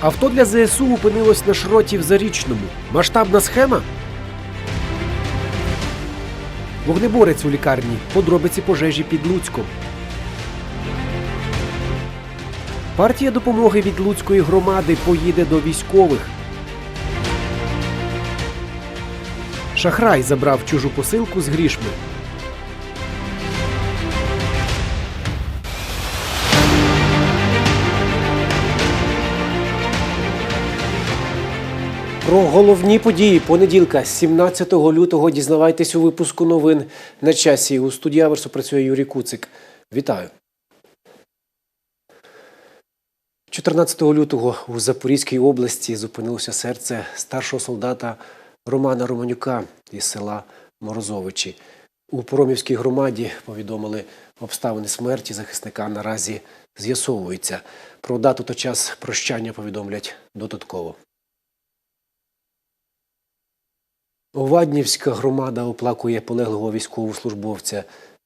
Авто для ЗСУ опинилось на шроті в Зарічному. Масштабна схема. Вогнеборець у лікарні. Подробиці пожежі під Луцьком. Партія допомоги від Луцької громади поїде до військових. Шахрай забрав чужу посилку з грішми. Про головні події понеділка, 17 лютого, дізнавайтесь у випуску новин на часі. У студії Аверсу працює Юрій Куцик. Вітаю. 14 лютого у Запорізькій області зупинилося серце старшого солдата Романа Романюка із села Морозовичі. У Поромівській громаді повідомили обставини смерті захисника наразі з'ясовуються. Про дату та час прощання повідомлять додатково. Оваднівська громада оплакує полеглого військовослужбовця.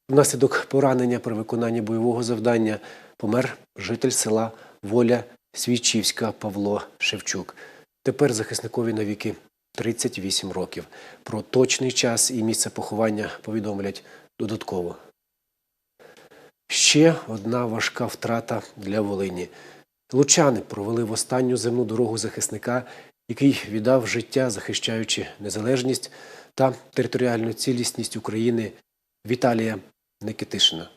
Внаслідок поранення при виконанні бойового завдання помер житель села Воля Свічівська Павло Шевчук. Тепер захисникові навіки 38 років. Про точний час і місце поховання повідомлять додатково. Ще одна важка втрата для Волині. Лучани провели в останню земну дорогу захисника, який віддав життя, захищаючи незалежність та територіальну цілісність України Віталія Никитишина.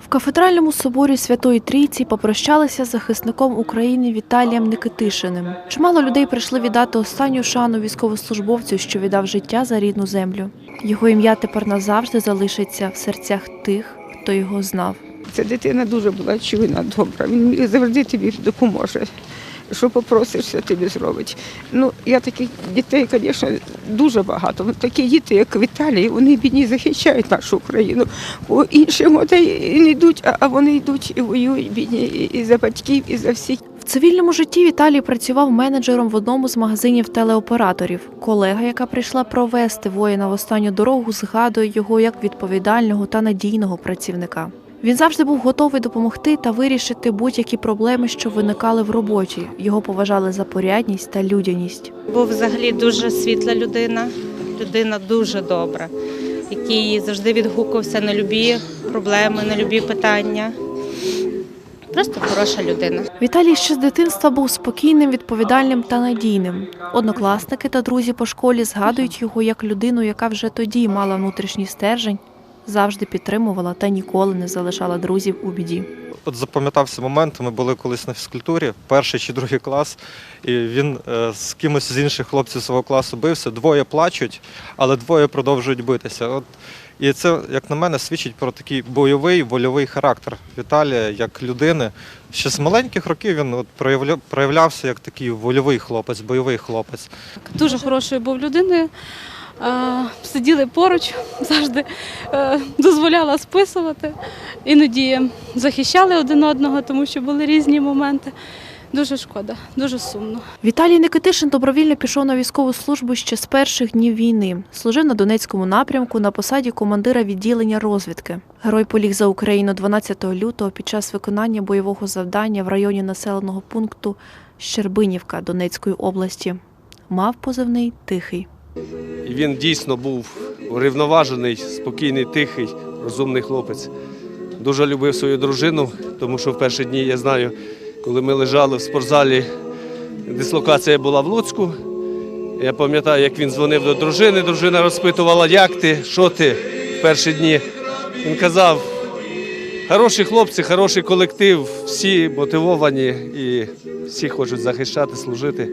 В кафедральному соборі Святої Трійці попрощалися з захисником України Віталієм Никитишиним. Чимало людей прийшли віддати останню шану військовослужбовцю, що віддав життя за рідну землю. Його ім'я тепер назавжди залишиться в серцях тих, хто його знав. Ця дитина дуже була чуйна, добра. Він завжди тобі допоможе. Що попросишся, тобі зробить. Ну, я таких дітей, звісно, дуже багато. Такі діти, як Віталій, вони бідні захищають нашу Україну. Бо інші моделі не йдуть, а- вони йдуть і воюють бідні і за батьків, і за всіх. В цивільному житті Віталій працював менеджером в одному з магазинів телеоператорів. Колега, яка прийшла провести воїна в останню дорогу, згадує його як відповідального та надійного працівника. Він завжди був готовий допомогти та вирішити будь-які проблеми, що виникали в роботі. Його поважали за порядність та людяність. Був взагалі дуже світла людина, людина дуже добра, який завжди відгукувався на любі проблеми, на любі питання. Просто хороша людина. Віталій ще з дитинства був спокійним, відповідальним та надійним. Однокласники та друзі по школі згадують його як людину, яка вже тоді мала внутрішній стержень, завжди підтримувала та ніколи не залишала друзів у біді. От запам'ятався момент, ми були колись на фізкультурі, перший чи другий клас, і він е, з кимось з інших хлопців свого класу бився. Двоє плачуть, але двоє продовжують битися. От, і це, як на мене, свідчить про такий бойовий, вольовий характер Віталія як людини. Ще з маленьких років він от проявля- проявлявся як такий вольовий хлопець, бойовий хлопець. дуже хорошою був людиною. Сиділи поруч, завжди е, дозволяла списувати. Іноді захищали один одного, тому що були різні моменти. Дуже шкода, дуже сумно. Віталій Никитишин добровільно пішов на військову службу ще з перших днів війни. Служив на Донецькому напрямку на посаді командира відділення розвідки. Герой поліг за Україну 12 лютого під час виконання бойового завдання в районі населеного пункту Щербинівка Донецької області. Мав позивний тихий. Він дійсно був врівноважений, спокійний, тихий, розумний хлопець. Дуже любив свою дружину, тому що в перші дні я знаю, коли ми лежали в спортзалі, дислокація була в Луцьку. Я пам'ятаю, як він дзвонив до дружини, дружина розпитувала, як ти, що ти в перші дні. Він казав, хороші хлопці, хороший колектив, всі мотивовані і всі хочуть захищати, служити.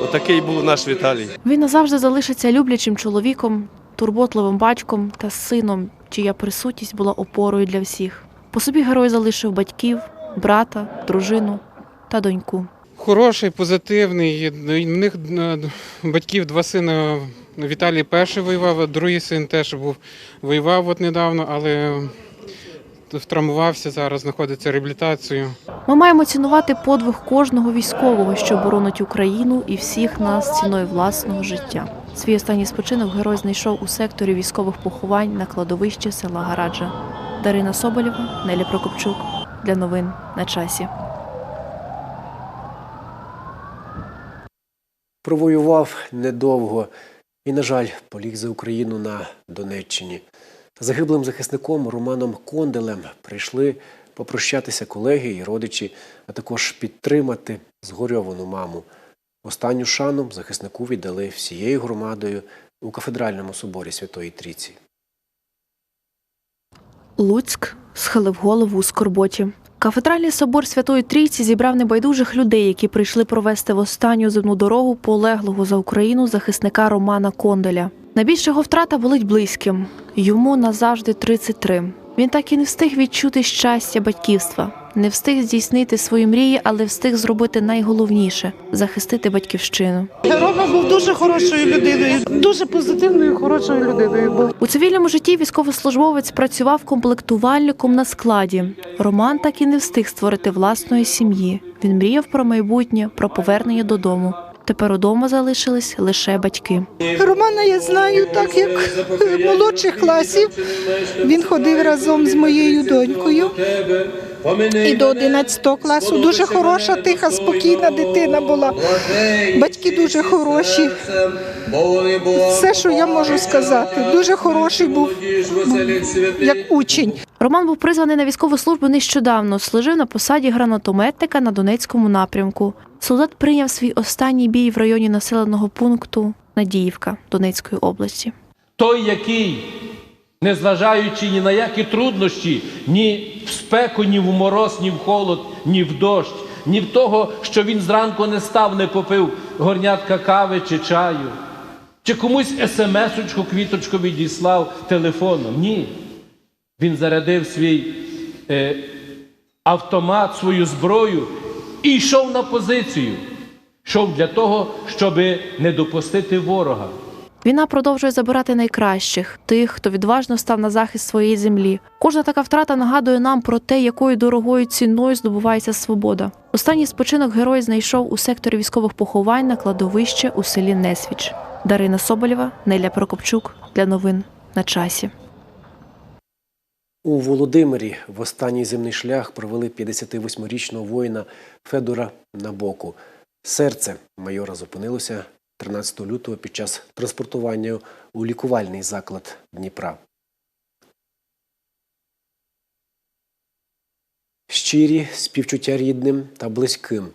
Отакий був наш Віталій. Він назавжди залишиться люблячим чоловіком, турботливим батьком та сином, чия присутність була опорою для всіх. По собі герой залишив батьків, брата, дружину та доньку. Хороший, позитивний. В них е, батьків два сини. Віталій перший воював, а другий син теж був воював от недавно, але Втрамувався, зараз, знаходиться реабілітацію. Ми маємо цінувати подвиг кожного військового, що боронить Україну і всіх нас ціною власного життя. Свій останній спочинок герой знайшов у секторі військових поховань на кладовищі села Гараджа. Дарина Соболєва, Нелі Прокопчук для новин на часі. Провоював недовго і, на жаль, поліг за Україну на Донеччині. Загиблим захисником Романом Конделем прийшли попрощатися колеги і родичі, а також підтримати згорьовану маму. Останню шану захиснику віддали всією громадою у кафедральному соборі Святої Трійці. Луцьк схилив голову у скорботі. Кафедральний собор Святої Трійці зібрав небайдужих людей, які прийшли провести в останню земну дорогу полеглого за Україну захисника Романа Конделя. Найбільша його втрата болить близьким. Йому назавжди 33. Він так і не встиг відчути щастя батьківства, не встиг здійснити свої мрії, але встиг зробити найголовніше захистити батьківщину. Рома був дуже хорошою людиною, дуже позитивною, хорошою людиною був. У цивільному житті військовослужбовець працював комплектувальником на складі. Роман так і не встиг створити власної сім'ї. Він мріяв про майбутнє, про повернення додому. Тепер удома залишились лише батьки. Романа я знаю так, як е, молодших класів. Він ходив разом з моєю донькою. І до 11 класу дуже хороша, тиха, спокійна дитина була. Батьки дуже хороші. Все, що я можу сказати, дуже хороший був як учень. Роман був призваний на військову службу нещодавно. Служив на посаді гранатометника на Донецькому напрямку. Солдат прийняв свій останній бій в районі населеного пункту Надіївка Донецької області. той, який, незважаючи ні на які труднощі, ні в спеку, ні в мороз, ні в холод, ні в дощ, ні в того, що він зранку не став, не попив горнятка кави чи чаю, чи комусь смс-очку, квіточку відіслав телефоном. Ні. Він зарядив свій е, автомат, свою зброю і йшов на позицію. Йшов для того, щоб не допустити ворога. Війна продовжує забирати найкращих, тих, хто відважно став на захист своєї землі. Кожна така втрата нагадує нам про те, якою дорогою ціною здобувається свобода. Останній спочинок герой знайшов у секторі військових поховань на кладовище у селі Несвіч. Дарина Соболєва, Неля Прокопчук для новин на часі. У Володимирі в останній земний шлях провели 58-річного воїна Федора Набоку. Серце майора зупинилося 13 лютого під час транспортування у лікувальний заклад Дніпра. Щирі співчуття рідним та близьким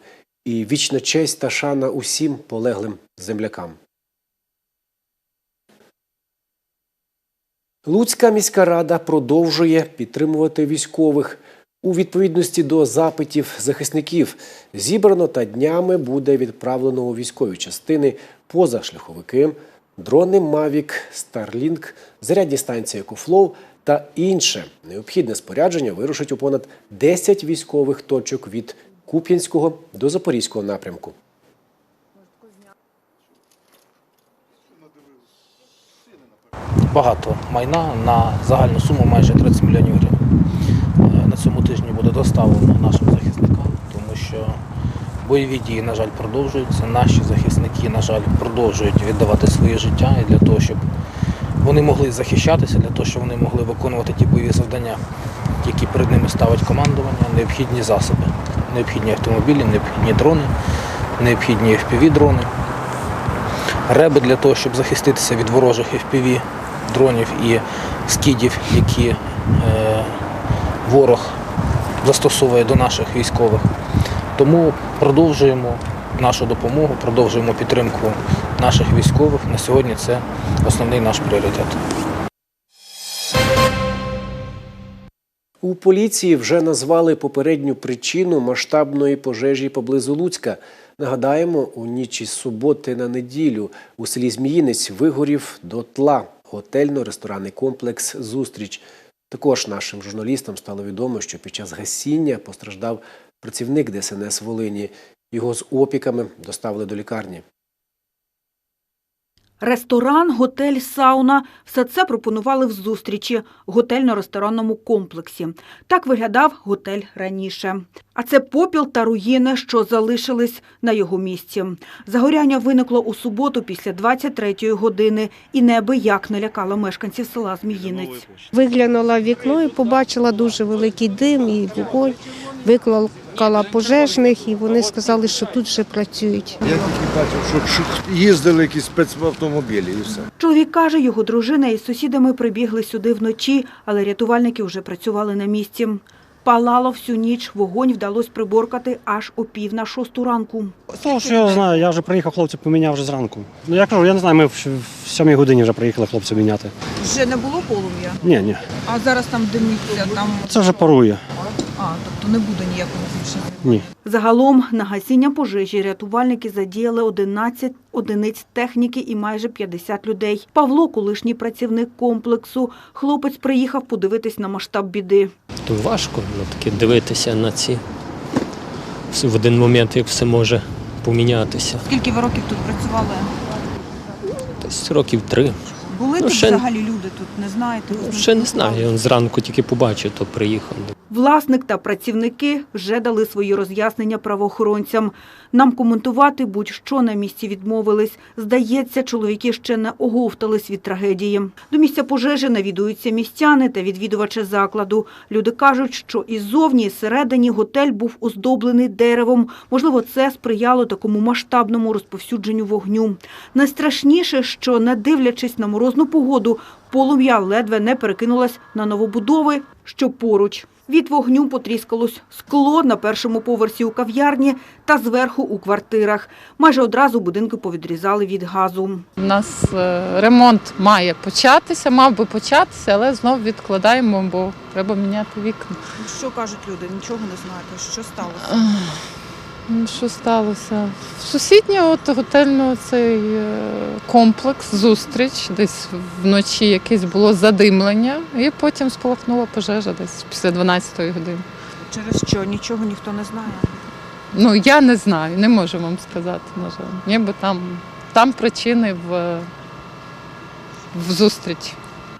і вічна честь та шана усім полеглим землякам. Луцька міська рада продовжує підтримувати військових. У відповідності до запитів захисників зібрано та днями буде відправлено у військові частини позашляховики, дрони Mavic, Starlink, зарядні станції EcoFlow та інше необхідне спорядження вирушить у понад 10 військових точок від Куп'янського до Запорізького напрямку. багато майна на загальну суму майже 30 мільйонів гривень. Тижні буде доставлено нашим захисникам, тому що бойові дії, на жаль, продовжуються. Наші захисники, на жаль, продовжують віддавати своє життя і для того, щоб вони могли захищатися, для того, щоб вони могли виконувати ті бойові завдання, які перед ними ставить командування, необхідні засоби, необхідні автомобілі, необхідні дрони, необхідні FPV-дрони реби для того, щоб захиститися від ворожих FPV дронів і скидів, які е, ворог застосовує до наших військових. Тому продовжуємо нашу допомогу, продовжуємо підтримку наших військових. На сьогодні це основний наш пріоритет. У поліції вже назвали попередню причину масштабної пожежі поблизу Луцька. Нагадаємо, у ніч із суботи на неділю у селі Зміїнець вигорів дотла готельно-ресторанний комплекс Зустріч. Також нашим журналістам стало відомо, що під час гасіння постраждав працівник ДСНС Волині. Його з опіками доставили до лікарні. Ресторан, готель, сауна – все це пропонували в зустрічі – готельно-ресторанному комплексі. Так виглядав готель раніше. А це попіл та руїни, що залишились на його місці. Загоряння виникло у суботу після 23-ї години і неабияк налякало мешканців села Зміїнець. Виглянула в вікно і побачила дуже великий дим і вогонь. Викликала пожежних, і вони сказали, що тут вже працюють. Я тільки бачив, що їздили якісь спецавтомобілі і все. Чоловік каже, його дружина із сусідами прибігли сюди вночі, але рятувальники вже працювали на місці. Палало всю ніч, вогонь вдалося приборкати аж о пів на шосту ранку. Тому що я знаю, я вже приїхав, хлопці поміняв вже зранку. Ну я кажу, я не знаю, ми в в сьомій годині вже приїхали хлопців міняти. Вже не було полум'я, Ні, ні. а зараз там димиться, там Це вже парує. А, тобто не буде ніякого більше. Ні. Загалом на гасіння пожежі рятувальники задіяли 11 одиниць техніки і майже 50 людей. Павло, колишній працівник комплексу, хлопець приїхав подивитись на масштаб біди. То важко ну, таки дивитися на ці в один момент, як все може помінятися. Скільки ви років тут працювали? Десь років три. Були Ну, ще- люди тут, не знаєте? Ще не знаю, я зранку тільки побачив, то приїхав. Власник та працівники вже дали свої роз'яснення правоохоронцям. Нам коментувати будь-що на місці відмовились. Здається, чоловіки ще не оговтались від трагедії. До місця пожежі навідуються містяни та відвідувачі закладу. Люди кажуть, що іззовні, і всередині готель був оздоблений деревом. Можливо, це сприяло такому масштабному розповсюдженню вогню. Найстрашніше, що, не дивлячись на морозну погоду, полум'я ледве не перекинулось на новобудови, що поруч. Від вогню потріскалось скло на першому поверсі у кав'ярні та зверху у квартирах. Майже одразу будинки повідрізали від газу. У нас е, ремонт має початися, мав би початися, але знов відкладаємо, бо треба міняти вікна. Що кажуть люди? Нічого не знаєте. Що сталося? Ну, Що сталося? В сусіднього от готельного цей е, комплекс, зустріч, десь вночі якесь було задимлення, і потім спалахнула пожежа десь після 12-ї години. Через що? Нічого ніхто не знає. Ну я не знаю, не можу вам сказати, на жаль. Ніби там, там причини в, в зустрічі.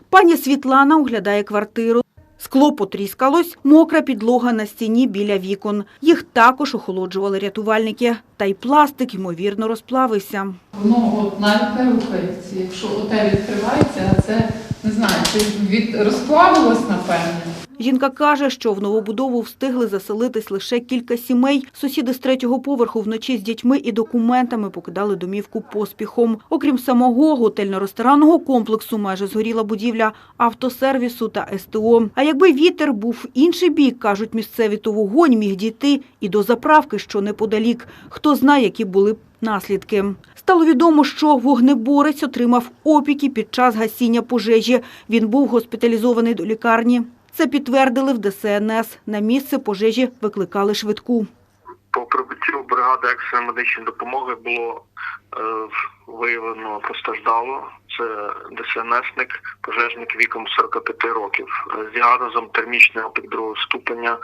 Пані Світлана оглядає квартиру. Скло потріскалось, мокра підлога на стіні біля вікон. Їх також охолоджували рятувальники. Та й пластик, ймовірно, розплавився. Воно от навіть не рухається. Якщо оте відкривається, це не знаю, це від розплавилось, напевне. Жінка каже, що в новобудову встигли заселитись лише кілька сімей. Сусіди з третього поверху вночі з дітьми і документами покидали домівку поспіхом. Окрім самого готельно-ресторанного комплексу, майже згоріла будівля автосервісу та СТО. А якби вітер був інший бік, кажуть місцеві, то вогонь міг дійти і до заправки, що неподалік. Хто знає, які були б наслідки. Стало відомо, що вогнеборець отримав опіки під час гасіння пожежі. Він був госпіталізований до лікарні. Це підтвердили в ДСНС. На місце пожежі викликали швидку. По прибуттю бригади екстреної медичної допомоги було е, виявлено постраждало. Це ДСНСник, пожежник віком 45 років Е, з діагнозом термічний опік ступеня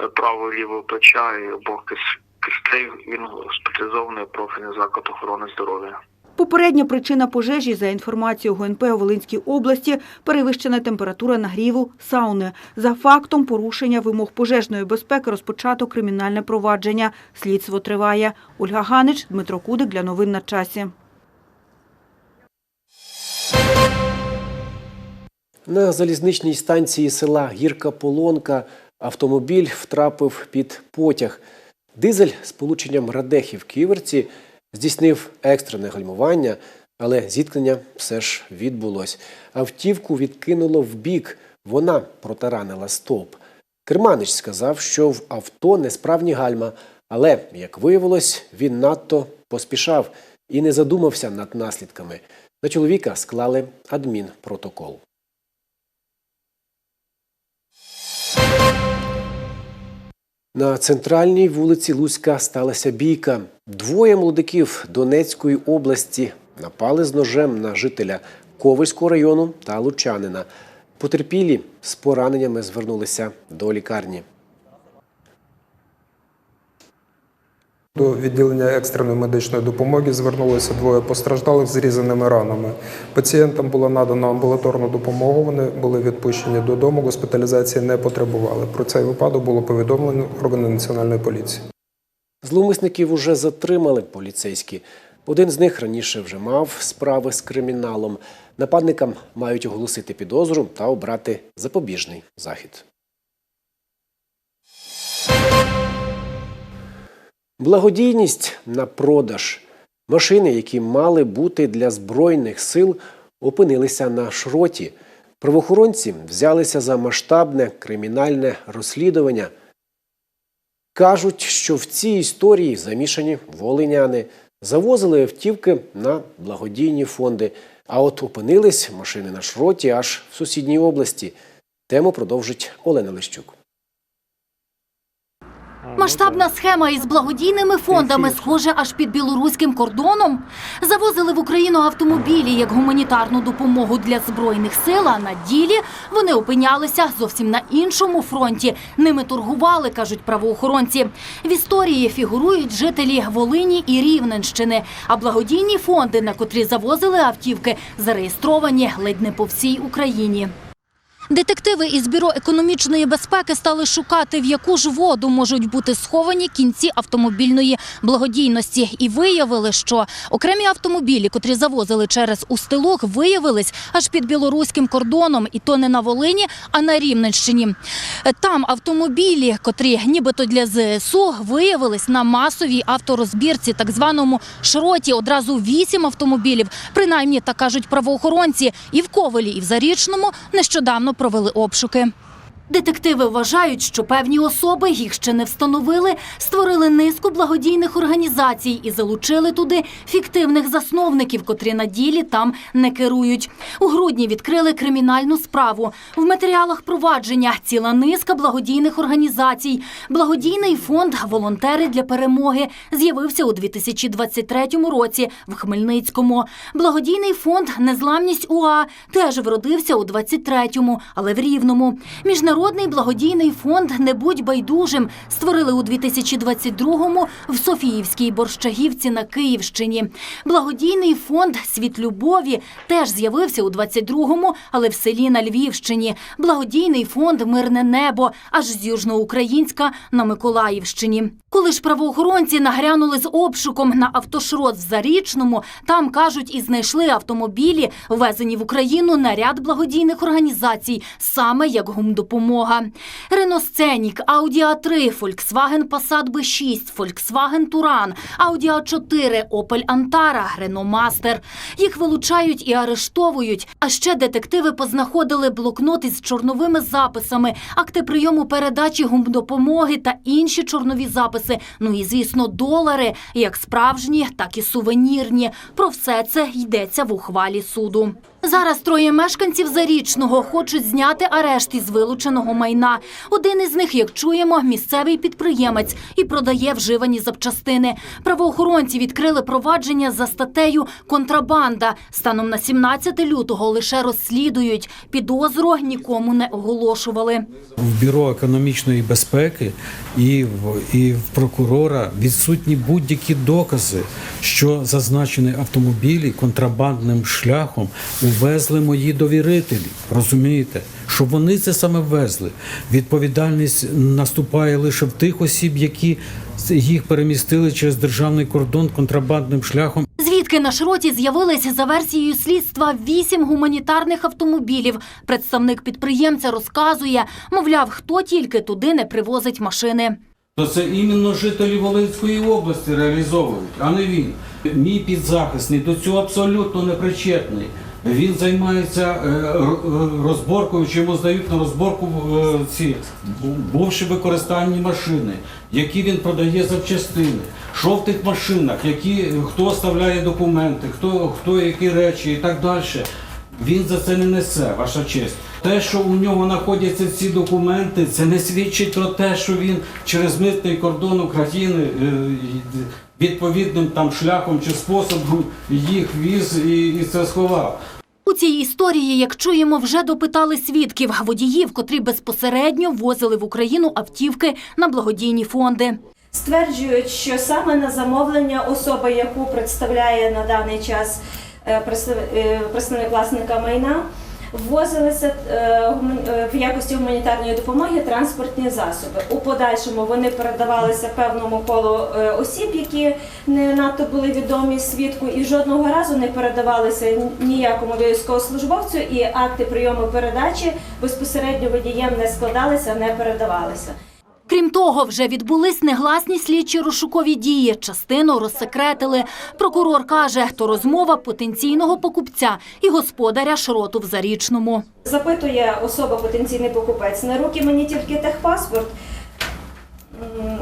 е, правого лівого плеча і обох кис- кистей. Він госпіталізований профільний заклад охорони здоров'я. Попередня причина пожежі, за інформацією ГНП у Волинській області, перевищена температура нагріву сауни. За фактом порушення вимог пожежної безпеки розпочато кримінальне провадження. Слідство триває. Ольга Ганич, Дмитро Кудик для новин на часі. На залізничній станції села Гірка Полонка автомобіль втрапив під потяг. Дизель з полученням Радехів Ківерці здійснив екстрене гальмування, але зіткнення все ж відбулось. Автівку відкинуло вбік, вона протаранила стовп. Керманич сказав, що в авто несправні гальма, але, як виявилось, він надто поспішав і не задумався над наслідками. На чоловіка склали адмінпротокол. На центральній вулиці Луцька сталася бійка. Двоє молодиків Донецької області напали з ножем на жителя Ковальського району та Лучанина. Потерпілі з пораненнями звернулися до лікарні. До відділення екстреної медичної допомоги звернулося двоє постраждалих з різаними ранами. Пацієнтам було надано амбулаторну допомогу. Вони були відпущені додому. Госпіталізації не потребували. Про цей випадок було повідомлено органи національної поліції. Зловмисників уже затримали поліцейські. Один з них раніше вже мав справи з криміналом. Нападникам мають оголосити підозру та обрати запобіжний захід. Благодійність на продаж. Машини, які мали бути для Збройних сил, опинилися на шроті. Правоохоронці взялися за масштабне кримінальне розслідування. Кажуть, що в цій історії замішані волиняни, завозили автівки на благодійні фонди. А от опинились машини на шроті аж в сусідній області. Тему продовжить Олена Лищук. Масштабна схема із благодійними фондами, схоже, аж під білоруським кордоном. Завозили в Україну автомобілі як гуманітарну допомогу для збройних сил. А на ділі вони опинялися зовсім на іншому фронті. Ними торгували, кажуть правоохоронці. В історії фігурують жителі Волині і Рівненщини. А благодійні фонди, на котрі завозили автівки, зареєстровані ледь не по всій Україні. Детективи із бюро економічної безпеки стали шукати, в яку ж воду можуть бути сховані кінці автомобільної благодійності, і виявили, що окремі автомобілі, котрі завозили через Устилок, виявились аж під білоруським кордоном, і то не на Волині, а на Рівненщині. Там автомобілі, котрі нібито для ЗСУ, виявились на масовій авторозбірці, так званому шроті. Одразу вісім автомобілів, принаймні так кажуть правоохоронці, і в Ковелі, і в Зарічному нещодавно провели обшуки. Детективи вважають, що певні особи, їх ще не встановили, створили низку благодійних організацій і залучили туди фіктивних засновників, котрі на ділі там не керують. У грудні відкрили кримінальну справу. В матеріалах провадження ціла низка благодійних організацій. Благодійний фонд Волонтери для перемоги з'явився у 2023 році в Хмельницькому. Благодійний фонд Незламність УА теж вродився у 23-му, але в Рівному. Міжнародний благодійний фонд Не будь байдужим створили у 2022-му в Софіївській Борщагівці на Київщині. Благодійний фонд Світ любові теж з'явився у 22-му, але в селі на Львівщині. Благодійний фонд Мирне небо аж з Южноукраїнська на Миколаївщині. Коли ж правоохоронці нагрянули з обшуком на автошрот в Зарічному, там кажуть і знайшли автомобілі, ввезені в Україну на ряд благодійних організацій, саме як гумдопомога. Рено Сценік, Audi A3, Volkswagen Passat B6, Volkswagen Туран, Audi A4, Opel Antara, Renault. Їх вилучають і арештовують. А ще детективи познаходили блокнот із чорновими записами, акти прийому передачі гумдопомоги та інші чорнові записи. Ну і звісно, долари, як справжні, так і сувенірні. Про все це йдеться в ухвалі суду. Зараз троє мешканців Зарічного хочуть зняти арешт із вилученого майна. Один із них, як чуємо, місцевий підприємець і продає вживані запчастини. Правоохоронці відкрили провадження за статтею «Контрабанда». Станом на 17 лютого лише розслідують. Підозру нікому не оголошували. В бюро економічної безпеки і в, і в прокурора відсутні будь-які докази, що зазначені автомобілі контрабандним шляхом увезли мої довірителі. Розумієте, що вони це саме везли. Відповідальність наступає лише в тих осіб, які їх перемістили через державний кордон контрабандним шляхом. Звідки на шроті з'явилися за версією слідства вісім гуманітарних автомобілів. Представник підприємця розказує, мовляв, хто тільки туди не привозить машини. То це іменно жителі Волинської області реалізовують, а не він. Мій підзахисний до цього абсолютно не причетний. Він займається е, розборкою, чи йому здають на розборку е, ці бу- бувші використанні машини, які він продає запчастини. Що в тих машинах, які, хто оставляє документи, хто, хто які речі і так далі. Він за це не несе, ваша честь. Те, що у нього знаходяться ці документи, це не свідчить про те, що він через митний кордон України е, відповідним там шляхом чи способом їх віз і, і це сховав. У цій історії, як чуємо, вже допитали свідків водіїв, котрі безпосередньо возили в Україну автівки на благодійні фонди. Стверджують, що саме на замовлення особа, яку представляє на даний час е, е, представник власника майна, ввозилися е, е, в якості гуманітарної допомоги транспортні засоби. У подальшому вони передавалися певному колу е, осіб, які не надто були відомі свідку, і жодного разу не передавалися ніякому військовослужбовцю, і акти прийому передачі безпосередньо водієм не складалися, не передавалися. Крім того, вже відбулись негласні слідчі розшукові дії. Частину розсекретили. Прокурор каже, то розмова потенційного покупця і господаря шроту в Зарічному. Запитує особа потенційний покупець. На руки мені тільки техпаспорт.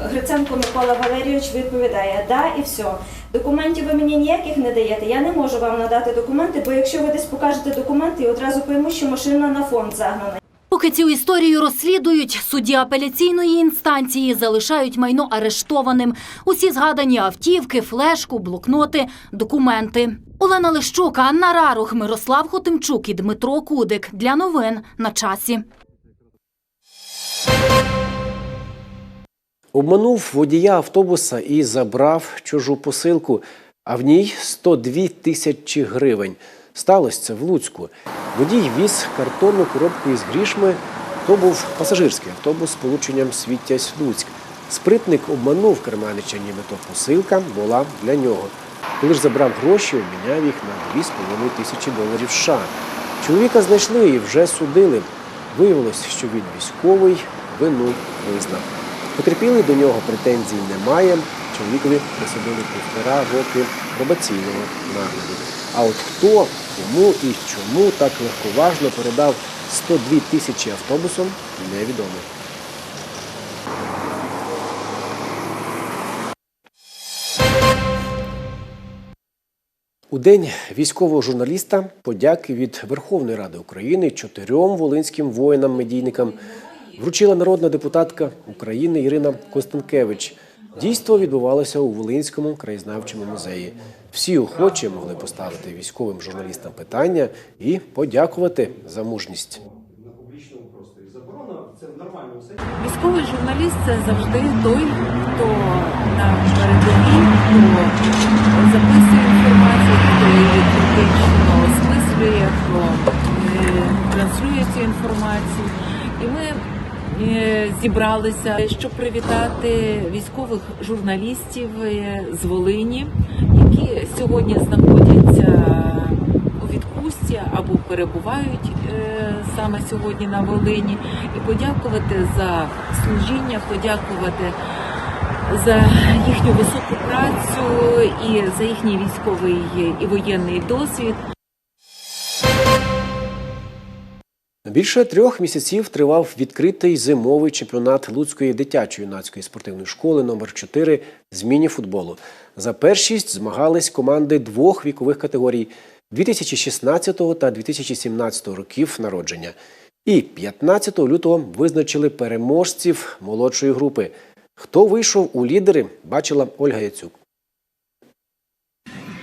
Гриценко Микола Валерійович відповідає да і все. Документів ви мені ніяких не даєте. Я не можу вам надати документи, бо якщо ви десь покажете документи, я одразу пойму, що машина на фонд загнана. Поки цю історію розслідують, судді апеляційної інстанції залишають майно арештованим. Усі згадані автівки, флешку, блокноти, документи. Олена Лищук, Анна Рарух, Мирослав Хотимчук і Дмитро Кудик. Для новин на часі. Обманув водія автобуса і забрав чужу посилку, а в ній 102 тисячі гривень. Сталося це в Луцьку. Водій віз картонну коробку із грішми. То був пасажирський автобус з полученням світтясь Луцьк. Спритник обманув керманича, нібито посилка була для нього. Коли ж забрав гроші, обміняв їх на 2,5 тисячі доларів США. Чоловіка знайшли і вже судили. Виявилось, що він військовий, вину визнав. Потерпілий до нього претензій немає. Чоловікові присудили півтора роки пробаційного нагляду. А от хто, кому і чому так легковажно передав 102 тисячі автобусом, невідомо. У день військового журналіста подяки від Верховної Ради України чотирьом волинським воїнам-медійникам вручила народна депутатка України Ірина Костенкевич. Дійство відбувалося у Волинському краєзнавчому музеї. Всі охочі могли поставити військовим журналістам питання і подякувати за мужність. Військовий журналіст це завжди той, хто на передовій, хто записує інформацію, хто її критично осмислює, хто е, транслює цю інформацію. І ми зібралися, щоб привітати військових журналістів е, з Волині, які сьогодні знаходяться у відпустці або перебувають е, саме сьогодні на Волині, і подякувати за служіння, подякувати за їхню високу працю і за їхній військовий і воєнний досвід. Більше трьох місяців тривав відкритий зимовий чемпіонат Луцької дитячо-юнацької спортивної школи номер 4 з міні-футболу. За першість змагались команди двох вікових категорій 2016 та 2017 років народження. І 15 лютого визначили переможців молодшої групи. Хто вийшов у лідери, бачила Ольга Яцюк.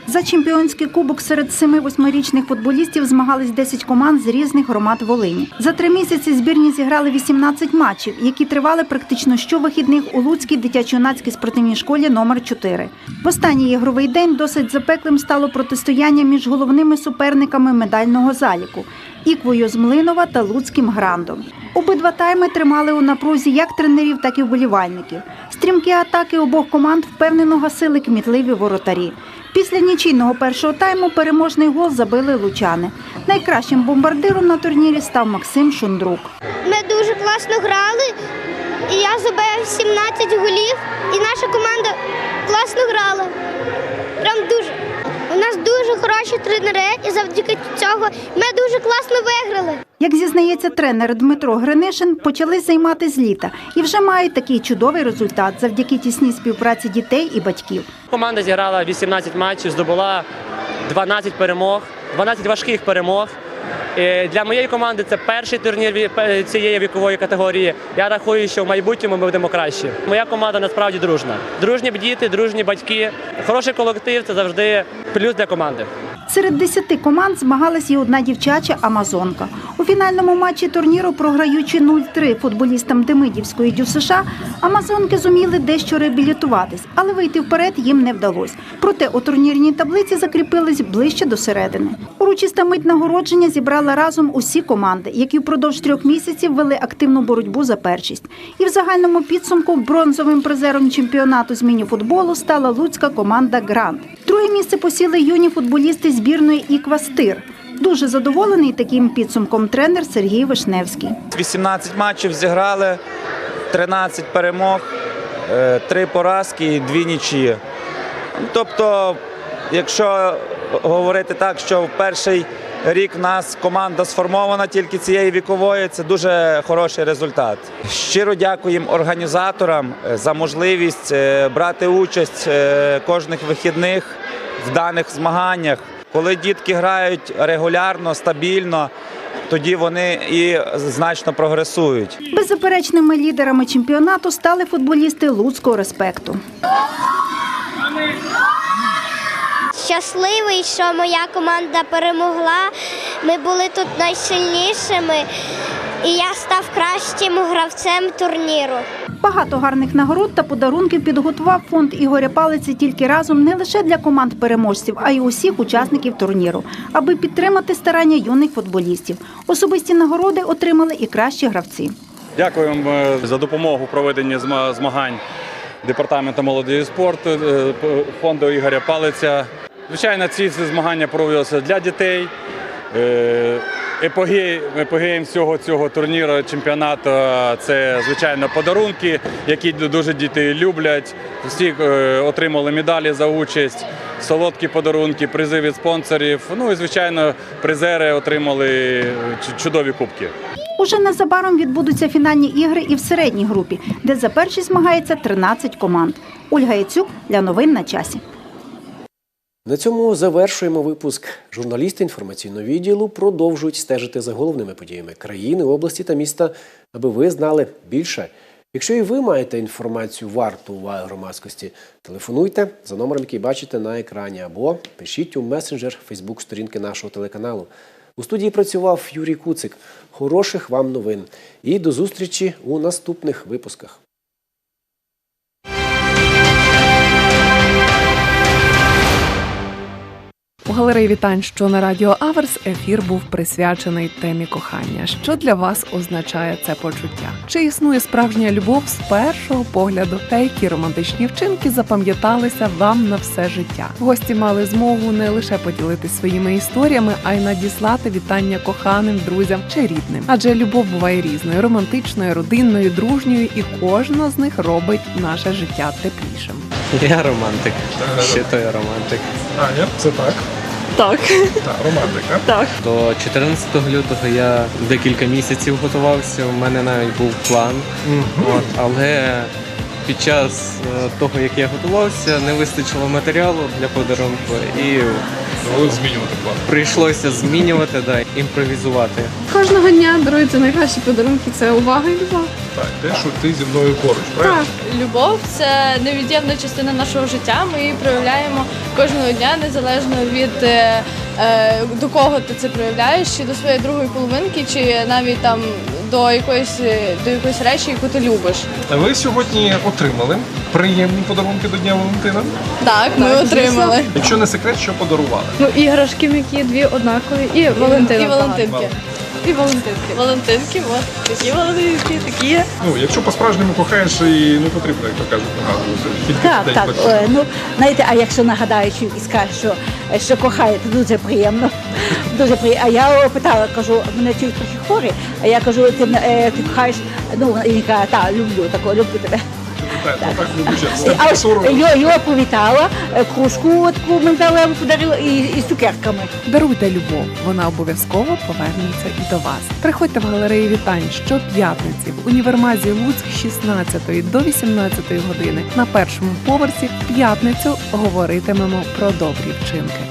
За чемпіонський кубок серед семи восьмирічних футболістів змагались 10 команд з різних громад Волині. За три місяці збірні зіграли 18 матчів, які тривали практично щовихідних у Луцькій дитячо-юнацькій спортивній школі номер 4 В останній ігровий день досить запеклим стало протистояння між головними суперниками медального заліку Іквою з Млинова та Луцьким грандом. Обидва тайми тримали у напрузі як тренерів, так і вболівальників. Стрімкі атаки обох команд впевнено гасили кмітливі воротарі. Після нічийного першого тайму переможний гол забили лучани. Найкращим бомбардиром на турнірі став Максим Шундрук. Ми дуже класно грали, і я забив 17 голів, і наша команда класно грала. Прям дуже. У нас дуже хороші тренери, і завдяки цього ми дуже класно виграли. Як зізнається тренер Дмитро Гринишин, почали займати з літа і вже мають такий чудовий результат завдяки тісній співпраці дітей і батьків. Команда зіграла 18 матчів, здобула 12 перемог, 12 важких перемог. Е, Для моєї команди це перший турнір цієї вікової категорії. Я рахую, що в майбутньому ми будемо кращі. Моя команда насправді дружна. Дружні діти, дружні батьки. Хороший колектив це завжди плюс для команди. Серед десяти команд змагалась і одна дівчача Амазонка. У фінальному матчі турніру, програючи 0-3 футболістам Демидівської ДЮСШ, Амазонки зуміли дещо реабілітуватись, але вийти вперед їм не вдалося. Проте у турнірній таблиці закріпились ближче до середини. Урочиста мить нагородження зібрала разом усі команди, які впродовж трьох місяців вели активну боротьбу за першість. І в загальному підсумку бронзовим призером чемпіонату з міні-футболу стала луцька команда Грант. Друге місце посіли юні футболісти збірної Іквастир. Дуже задоволений таким підсумком тренер Сергій Вишневський. 18 матчів зіграли. 13 перемог, 3 поразки і 2 нічі. Тобто, якщо говорити так, що в перший рік нас команда сформована тільки цієї вікової, це дуже хороший результат. Щиро дякуємо організаторам е, за можливість е, брати участь е, кожних вихідних в даних змаганнях. Коли дітки грають регулярно, стабільно, тоді вони і значно прогресують. Беззаперечними лідерами чемпіонату стали футболісти Луцького респекту. Щасливий, що моя команда перемогла. Ми були тут найсильнішими, і я став кращим гравцем турніру. Багато гарних нагород та подарунків підготував фонд Ігоря Палиці тільки разом не лише для команд переможців, а й усіх учасників турніру, аби підтримати старання юних футболістів. Особисті нагороди отримали і кращі гравці. Дякуємо е, за допомогу в проведенні змагань департаменту молоді і спорту, е, фонду Ігоря Палиця. Звичайно, ці змагання проводилися для дітей. Е, Епогей, епогеєм всього цього турніру, чемпіонату це, звичайно, подарунки, які дуже діти люблять. Всі е, отримали медалі за участь, солодкі подарунки, призи від спонсорів. Ну і, звичайно, призери отримали чудові кубки. Уже незабаром відбудуться фінальні ігри і в середній групі, де за першість змагається 13 команд. Ольга Яцюк для новин на часі. На цьому завершуємо випуск. Журналісти інформаційного відділу продовжують стежити за головними подіями країни, області та міста, аби ви знали більше. Якщо і ви маєте інформацію варту уваги громадськості, телефонуйте за номером, який бачите на екрані, або пишіть у месенджер Фейсбук сторінки нашого телеканалу. У студії працював Юрій Куцик. Хороших вам новин і до зустрічі у наступних випусках. У галереї вітань, що на радіо Аверс ефір був присвячений темі кохання. Що для вас означає це почуття? Чи існує справжня любов з першого погляду? Та які романтичні вчинки запам'яталися вам на все життя? Гості мали змогу не лише поділитися своїми історіями, а й надіслати вітання коханим, друзям чи рідним. Адже любов буває різною: романтичною, родинною, дружньою, і кожна з них робить наше життя теплішим. Я романтик. Ще той романтик. Аня, це так. Так. Так, романтика. Так. До 14 лютого я декілька місяців готувався. У мене навіть був план. От, але під час е, того, як я готувався, не вистачило матеріалу для подарунку і Довелось змінювати план. прийшлося змінювати, да, імпровізувати. Кожного дня даруються найкращі подарунки це увага і любов. Так, те, що ти зі мною поруч, правильно? Так, любов це невід'ємна частина нашого життя. Ми її проявляємо кожного дня, незалежно від е, е, до кого ти це проявляєш, чи до своєї другої половинки, чи навіть там до якоїсь е, до якоїсь речі, яку ти любиш. Ви сьогодні отримали приємні подарунки до Дня Валентина. Так, ми отримали. Якщо не секрет, що подарували? Ну, іграшки, які дві однакові, і Валентина. І Валентинки. І Валентинки. Валентинки, от такі Валентинки, такі. є. Ну, якщо по-справжньому кохаєш, і не потрібно, як то кажуть, нагадувати. Кілька Так, так. Е, Ну, знаєте, а якщо нагадаєш і скажеш, що, що кохаєте, дуже приємно. Дуже приємно. А я питала, кажу, мене чують трохи хворі, а я кажу, ти, е, ти кохаєш, ну, і він каже, так, люблю, тако, люблю тебе. Так, так. А ось його, його привітала, е, кружку таку металеву подарила і, і з цукерками. Даруйте любов, вона обов'язково повернеться і до вас. Приходьте в галерею вітань щоп'ятниці в універмазі Луцьк з 16 до 18 години. На першому поверсі в п'ятницю говоритимемо про добрі вчинки.